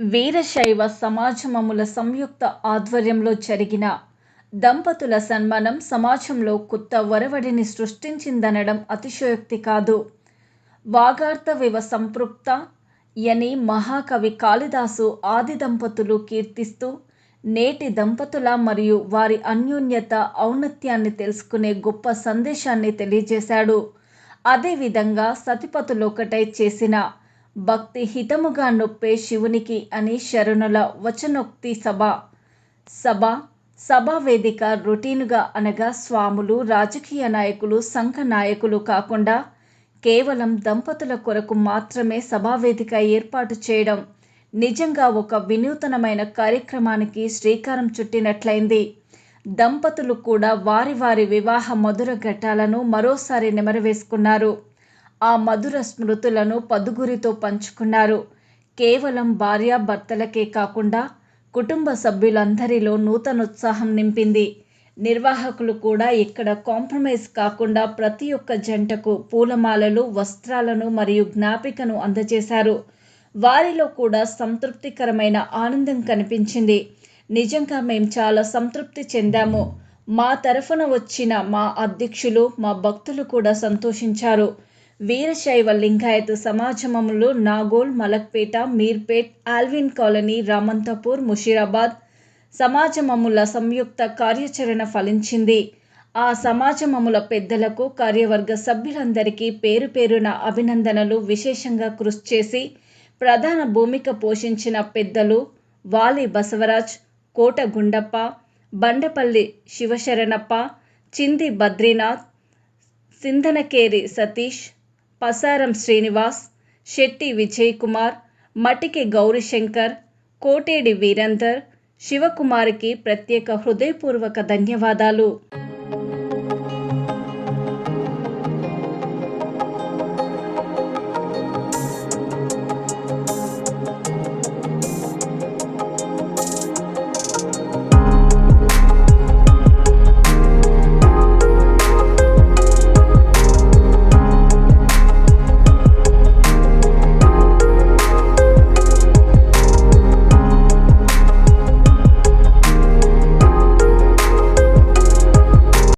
వీరశైవ సమాజమముల సంయుక్త ఆధ్వర్యంలో జరిగిన దంపతుల సన్మానం సమాజంలో కొత్త ఒరవడిని సృష్టించిందనడం అతిశయోక్తి కాదు. వాగార్థవివ సంపృప్త యని మహాకవి కాళిదాసు ఆది దంపతులు కీర్తిస్తూ నేటి దంపతుల మరియు వారి అన్యోన్యత ఔన్నత్యాన్ని తెలుసుకునే గొప్ప సందేశాన్ని తెలియజేశాడు. అదేవిధంగా సతిపతులొకటై చేసిన భక్తి హితముగా నొప్పే శివునికి అని శరణుల వచనోక్తి సభ సభ వేదిక రుటీనుగా అనగా స్వాములు, రాజకీయ నాయకులు, సంఘ నాయకులు కాకుండా కేవలం దంపతుల కొరకు మాత్రమే సభావేదిక ఏర్పాటు చేయడం నిజంగా ఒక వినూతనమైన కార్యక్రమానికి శ్రీకారం చుట్టినట్లైంది. దంపతులు కూడా వారి వారి వివాహ మధుర ఘట్టాలను మరోసారి నెమరవేసుకున్నారు ఆ మధుర స్మృతులను పదుగురితో పంచుకున్నారు. కేవలం భార్యాభర్తలకే కాకుండా కుటుంబ సభ్యులందరిలో నూతనోత్సాహం నింపింది. నిర్వాహకులు కూడా ఇక్కడ కాంప్రమైజ్ కాకుండా ప్రతి ఒక్క జంటకు పూలమాలలు, వస్త్రాలను మరియు జ్ఞాపికను అందజేశారు. వారిలో కూడా సంతృప్తికరమైన ఆనందం కనిపించింది. నిజంగా మేం చాలా సంతృప్తి చెందాము. మా తరఫున వచ్చిన మా అధ్యక్షులు, మా భక్తులు కూడా సంతోషించారు. వీరశైవ లింగాయత సమాజమములు నాగోల్, మలక్పేట, మీర్పేట్, ఆల్విన్ కాలనీ, రామంతపూర్, ముషీరాబాద్ సమాజమముల సంయుక్త కార్యాచరణ ఫలించింది. ఆ సమాజమముల పెద్దలకు, కార్యవర్గ సభ్యులందరికీ పేరు పేరున అభినందనలు విశేషంగా కృషి చేసి ప్రధాన భూమిక పోషించిన పెద్దలు వాలి బసవరాజ్, కోట గుండప్ప, బండపల్లి శివశరణప్ప, చింది బద్రీనాథ్, సింధనకేరి సతీష్, పసారం శ్రీనివాస్, శెట్టి విజయ్ కుమార్ మటికి గౌరీశంకర్, కోటేడి వీరందర్ శివకుమార్కి ప్రత్యేక హృదయపూర్వక ధన్యవాదాలు.